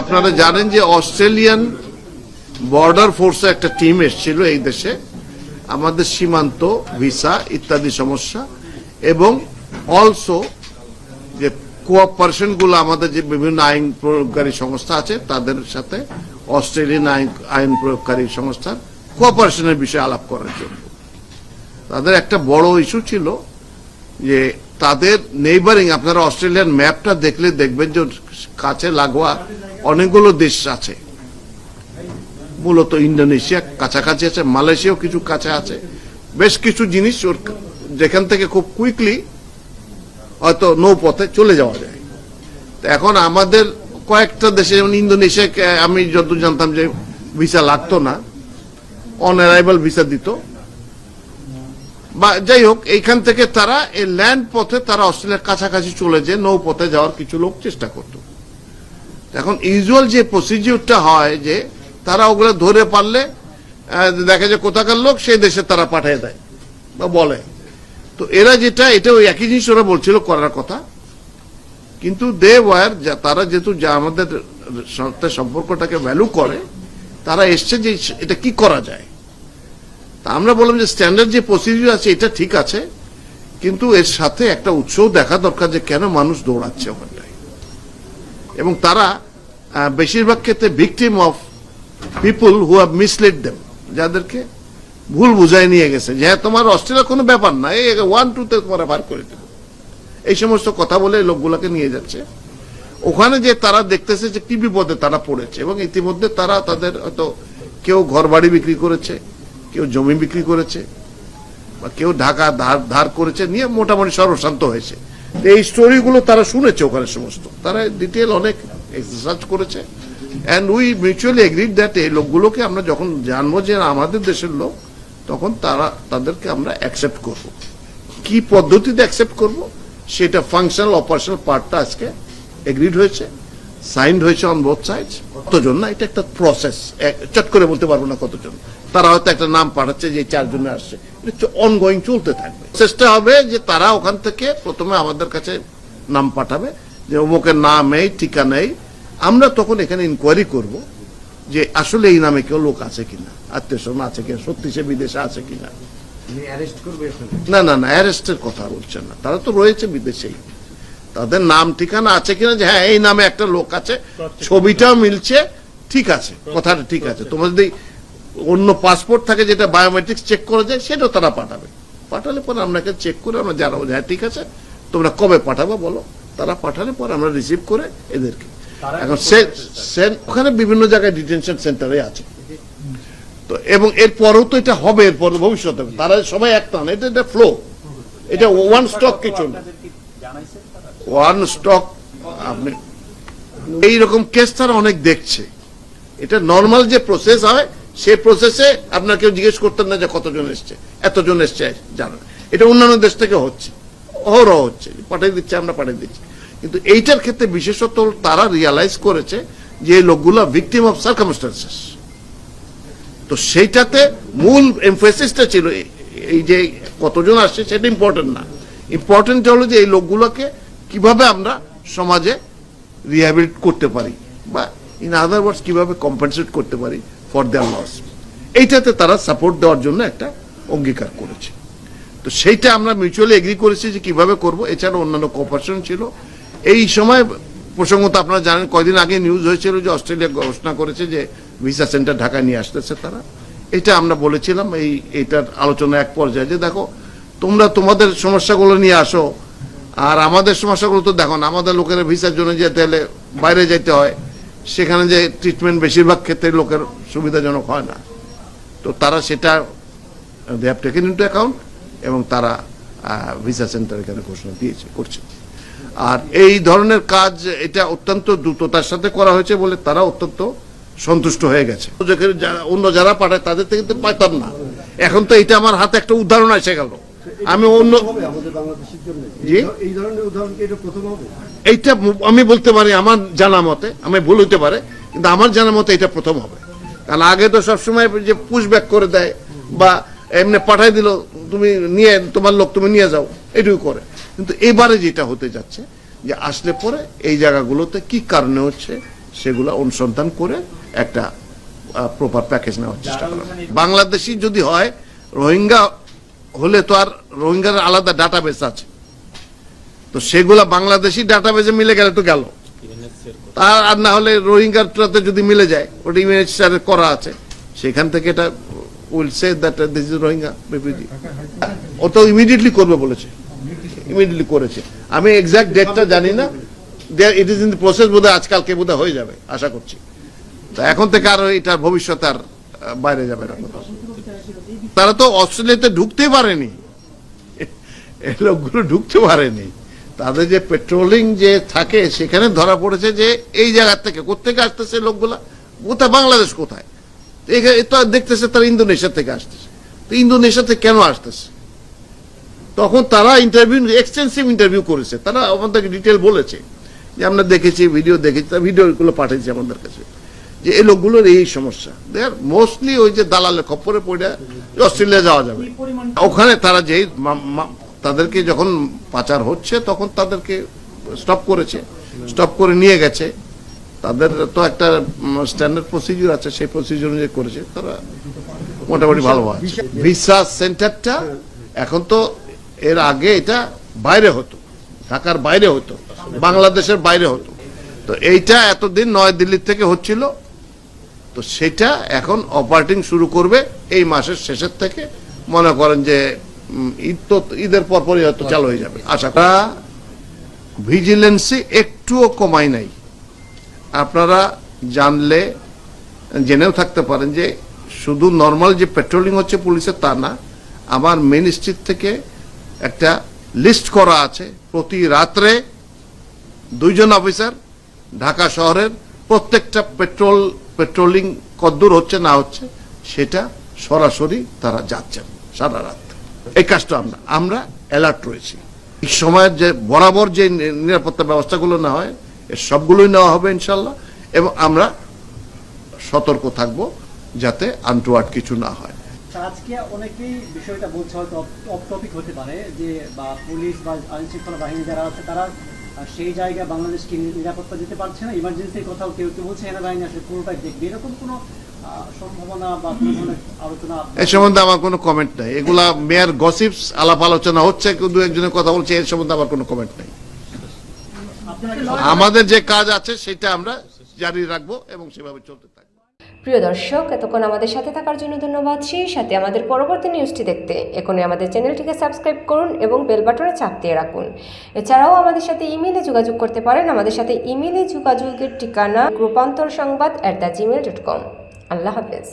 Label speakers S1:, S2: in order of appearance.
S1: আপনারা জানেন যে অস্ট্রেলিয়ান বর্ডার ফোর্সে একটা টিম এসেছিল এই দেশে। আমাদের সীমান্ত, ভিসা ইত্যাদি সমস্যা এবং অলসো যে কোঅপারেশনগুলো আমাদের যে বিভিন্ন আইন প্রয়োগকারী সংস্থা আছে, তাদের সাথে অস্ট্রেলিয়ান আইন আইন প্রয়োগকারী সংস্থার কোঅপারেশনের বিষয়ে আলাপ করার জন্য। তাদের একটা বড় ইস্যু ছিল যে তাদের নেইবারিং আপনারা অস্ট্রেলিয়ান ম্যাপটা দেখলে দেখবেন যে কাছে লাগোয়া অনেকগুলো দেশ আছে। মূলত ইন্দোনেশিয়া কাছাকাছি আছে, মালয়েশিয়াও কিছু কাছে আছে। বেশ কিছু জিনিস ওর যেখান থেকে খুব কুইকলি হয়তো নৌপথে চলে যাওয়া যায়। তো এখন আমাদের কয়েকটা দেশে, যেমন ইন্দোনেশিয়াকে আমি যত জানতাম যে ভিসা লাগতো না অন অ্যারাইভাল ভিসা দিত। বা যাই হোক, এইখান থেকে তারা এই ল্যান্ড পথে তারা অস্ট্রেলিয়ার কাছাকাছি চলে যেয়ে নৌপথে যাওয়ার কিছু লোক চেষ্টা করত। এখন ইউজুয়াল যে প্রসিডিউরটা হয় যে তারা ওগুলো ধরে পারলে দেখা যায় কোথাকার লোক সেই দেশে তারা পাঠিয়ে দেয় বা বলে। তো এরা যেটা, এটা ওই একই জিনিস ওরা বলছিল করার কথা। কিন্তু দে ওয়ার তারা যেহেতু যা আমাদের সম্পর্কটাকে ভ্যালু করে, তারা এসছে যে এটা কি করা যায়। আমরা বললাম যে স্ট্যান্ডার্ড যে প্রসিডিউর আছে, এটা ঠিক আছে, কিন্তু এর সাথে একটা উৎসও দেখা দরকার যে কেন মানুষ দৌড়াচ্ছে ওখানটায়। এবং তারা বেশিরভাগ ক্ষেত্রে victim of people who have misled them যাদেরকে ভুল বুঝায় নিয়ে গেছে যে হ্যাঁ তোমার অস্ট্রেলিয়া কোনো ব্যাপার না, এই ওয়ান টুতে তোমার বার করে দেবো। এই সমস্ত কথা বলে লোকগুলাকে নিয়ে যাচ্ছে। ওখানে যে তারা দেখতেছে যে কি বিপদে তারা পড়েছে, এবং ইতিমধ্যে তারা তাদের হয়তো কেউ ঘর বাড়ি বিক্রি করেছে কেউ জমি বিক্রি করেছে বা কেউ ঢাকা ধার ধার করেছে, নিয়ে মোটামুটি সর্বশান্ত হয়েছে। এই স্টোরিগুলো তারা শুনেছে ওখানে সমস্ত। তারা ডিটেল অনেক এক্সারসাইজ করেছে। And we mutually agreed that এই লোকগুলোকে আমরা যখন জানব যে আমাদের দেশের লোক, তখন তারা, তাদেরকে আমরা অ্যাকসেপ্ট করব। কি পদ্ধতিতে অ্যাকসেপ্ট করব? সেটা ফাংশনাল অপারেশনাল পার্টটা আজকে এগ্রিড হয়েছে সাইন্ড হয়েছে অন বোথ সাইডস কতজন না এটা একটা প্রসেস চট করে বলতে পারব না কতজন। তারা হয়তো একটা নাম পাঠাচ্ছে যে চারজনে আসছে। অনগোয়িং চলতে থাকবে। চেষ্টা হবে যে তারা ওখান থেকে প্রথমে আমাদের কাছে নাম পাঠাবে যে অমুকের নাম এই ঠিকানা এই আমরা তখন এখানে ইনকোয়ারি করব যে আসলে এই নামে কেউ লোক আছে কিনা আত্মীয় স্বজন আছে কিনা সত্যি সে বিদেশে আছে কিনা। না না না অ্যারেস্টের কথা বলছেন না। তারা তো রয়েছে বিদেশেই। তাদের নাম ঠিকানা আছে কিনা যে হ্যাঁ এই নামে একটা লোক আছে ছবিটাও মিলছে ঠিক আছে কথাটা ঠিক আছে। তোমার যদি অন্য পাসপোর্ট থাকে যেটা বায়োমেট্রিক্স চেক করা যায় সেটাও তারা পাঠাবে। পাঠালে পরে আপনাকে চেক করে আমরা জানাব হ্যাঁ ঠিক আছে তোমরা কবে পাঠাবো বলো। তারা পাঠালে পরে আমরা রিসিভ করে এদেরকে। এখন ওখানে বিভিন্ন জায়গায় ডিটেনশন সেন্টারে আছে। তো এবং এর পরেও তো এটা হবে এরপর ভবিষ্যতে তারা সবাই একটা না এটা এটা ফ্লো এটা ওয়ান স্টক কিছু না ওয়ান স্টক আপনি এইরকম কেস তারা অনেক দেখছে। এটা নর্মাল যে প্রসেস হয়, সেই প্রসেসে আপনার কেউ জিজ্ঞেস করতেন না যে কতজন এসছে, এতজন এসছে জানেন এটা অন্যান্য দেশ থেকে হচ্ছে। অহরহ হচ্ছে। পাঠিয়ে দিচ্ছে, আমরা পাঠিয়ে দিচ্ছি। কিন্তু এইটার ক্ষেত্রে বিশেষত তারা রিয়ালাইজ করেছে যে এই লোকগুলো ভিকটিম অফ সার্কামস্টান্সেস তো সেইটাতে মূল এমফেসিসটা ছিল, এই যে কতজন আসছে, সেটা ইম্পর্টেন্ট না। ইম্পর্টেন্ট হলো যে এই লোকগুলোকে কীভাবে আমরা সমাজে রিহ্যাবিলিট করতে পারি বা ইন আদার ওয়ার্ডস কীভাবে কম্পেনসেট করতে পারি ফর দেয়ার লস এইটাতে তারা সাপোর্ট দেওয়ার জন্য একটা অঙ্গীকার করেছে। তো সেইটা আমরা মিউচুয়ালি এগ্রি করেছি যে কীভাবে করব এছাড়া অন্যান্য কোঅপারেশন ছিল। এই সময় প্রসঙ্গত আপনারা জানেন, কয়দিন আগে নিউজ হয়েছিল যে অস্ট্রেলিয়া ঘোষণা করেছে যে ভিসা সেন্টার ঢাকায় নিয়ে আসতেছে তারা। এটা আমরা বলেছিলাম, এই, এটার আলোচনা এক পর্যায়ে যে দেখো, তোমরা তোমাদের সমস্যাগুলো নিয়ে আসো আর আমাদের সমস্যাগুলো তো দেখো আমাদের লোকের ভিসার জন্য যেতে হলে বাইরে যেতে হয়, সেখানে যে ট্রিটমেন্ট বেশিরভাগ ক্ষেত্রে লোকের সুবিধাজনক হয় না। তো তারা সেটা they have taken into account এবং তারা ভিসা সেন্টার এখানে ঘোষণা দিয়েছে, করছে। আর এই ধরনের কাজ, এটা অত্যন্ত দ্রুততার সাথে করা হয়েছে বলে তারা অত্যন্ত সন্তুষ্ট হয়ে গেছে। যারা- অন্য যারা পাঠায়, তাদের থেকে তো পাইতাম না। এখন তো এটা আমার হাতে একটা উদাহরণ এসে গেল। আমি অন্য
S2: হবে আমাদের বাংলাদেশের জন্য
S1: জি?
S2: এই ধরনের উদাহরণ কি এটা প্রথম হবে?
S1: এইটা আমি বলতে পারি আমার জানা মতে আমি ভুল হইতে পারে কিন্তু আমার জানা মতে এটা প্রথম হবে। কারণ আগে তো সবসময় যে পুশ ব্যাক করে দেয় বা এমনি পাঠাই দিল তুমি নিয়ে তোমার লোক তুমি নিয়ে যাও এটুকু করে। কিন্তু এবারে যেটা হতে যাচ্ছে যে আসলে পরে এই জায়গাগুলোতে কি কারণে হচ্ছে সেগুলো অনুসন্ধান করে একটা প্রপার প্যাকেজ নেওয়ার চেষ্টা করা। বাংলাদেশি যদি হয় রোহিঙ্গা হলে তো আর রোহিঙ্গার আলাদা ডাটাবেস আছে। তো সেগুলা বাংলাদেশি ডাটাবেসে মিলে গেলে তো গেল। তার আর না হলে রোহিঙ্গাটাতে যদি মিলে যায়, ওটা ইউএনএইচসিআর করা আছে। সেখান থেকে এটা will say that this is Rohingya বিবৃতি ও তো ইমিডিয়েটলি করবে বলেছে। ইমিডিয়েটলি করেছে। আমি এক্সাক্ট ডেটটা জানি না। It is in the process বোধহয় আজকালকে বোধহয় হয়ে যাবে, আশা করছি। তা এখন থেকে আর এটার ভবিষ্যৎ আর বাইরে যাবে না। তারা তো অস্ট্রেলিয়াতে ঢুকতে পারেনি। এই লোকগুলো ঢুকতে পারেনি। তাদের যে পেট্রোলিং যে থাকে, সেখানে ধরা পড়েছে যে এই জায়গার থেকে কোথেকে আসতেছে লোকগুলা? কোথায়? বাংলাদেশ কোথায়? তো দেখতেছে তারা ইন্দোনেশিয়া থেকে আসতেছে। তো থেকে কেন আসতেছে? তখন তারা ইন্টারভিউ এক্সটেন্সিভ ইন্টারভিউ করেছে। তারা আমাদেরকে ডিটেল বলেছে। যে আমরা দেখেছি ভিডিও দেখেছি ভিডিওগুলো পাঠিয়েছি আমাদের কাছে। যে এই লোকগুলোর এই সমস্যা। দেয়ার মোস্টলি ওই যে দালালের খপ্পরে পড়ে অস্ট্রেলিয়া যাওয়া যাবে। ওখানে তারা যেই তাদেরকে যখন পাচার হচ্ছে, তখন তাদেরকে স্টপ করেছে। স্টপ করে নিয়ে গেছে। তাদের তো একটা স্ট্যান্ডার্ড প্রসিডিউর আছে, সেই প্রসিডিউর অনুযায়ী করেছে। তারা মোটামুটি ভালো আছে। ভিসা সেন্টারটা এখন তো এর আগে এটা বাইরে হতো। ঢাকার বাইরে হতো। বাংলাদেশের বাইরে হতো। তো এইটা এতদিন নয় দিল্লির থেকে হচ্ছিল। তো সেটা এখন অপারেটিং শুরু করবে এই মাসের শেষের থেকে। মনে করেন যে ঈদ তো ঈদের পরপরই হয়তো চালু হয়ে যাবে। আশা করা ভিজিলেন্সি একটুও কমাই নাই। আপনারা জানলে, জেনেও থাকতে পারেন যে, শুধু নর্মাল যে পেট্রোলিং হচ্ছে পুলিশের তা না, আমার মেন স্ট্রিট থেকে একটা লিস্ট করা আছে। প্রতি রাত্রে দুইজন অফিসার ঢাকা শহরের প্রত্যেকটা পেট্রোল পেট্রোলিং কদ্দূর হচ্ছে, না হচ্ছে, সেটা সরাসরি তারা যাচ্ছেন সারা রাত। এই কাজটা আমরা আমরা অ্যালার্ট রয়েছি। এই সময়ের যে বরাবর যে নিরাপত্তা ব্যবস্থাগুলো না হয় এর সবগুলোই নেওয়া হবে ইনশাল্লাহ এবং আমরা সতর্ক থাকব যাতে আনটুয়ার্ড কিছু না হয়।
S3: আজকে অনেকেই বিষয়টা বলছে হয়তো অফ টপিক হতে পারে, যে বা পুলিশ বা আইন শৃঙ্খলা বাহিনী যারা আছে, তারা সেই জায়গায় বাংলাদেশকে নিরাপত্তা দিতে পারছে না? ইমার্জেন্সির কথাও কেউ কেউ বলছে সেনাবাহিনী আসলে পুরোটাই দেখবে। এরকম কোনো
S1: এ সম্বন্ধে আমার কোনো কমেন্ট নাই। এগুলা মেয়ার গসিপস আলাপ আলোচনা হচ্ছে কেউ দু একজনের কথা বলছে এর সম্বন্ধে আমার কোনো কমেন্ট নাই। আমাদের যে কাজ আছে সেটা আমরা জারি রাখব এবং সেভাবে চলতে
S4: প্রিয় দর্শক, এতক্ষণ আমাদের সাথে থাকার জন্য ধন্যবাদ। সেই সাথে আমাদের পরবর্তী নিউজটি দেখতে এখনই আমাদের চ্যানেলটিকে সাবস্ক্রাইব করুন এবং বেল বাটনে চাপ দিয়ে রাখুন। এছাড়াও আমাদের সাথে ইমেলে যোগাযোগ করতে পারেন। আমাদের সাথে ইমেলে যোগাযোগের ঠিকানা রূপান্তর সংবাদ at the Gmail dot com আল্লাহ হাফেজ।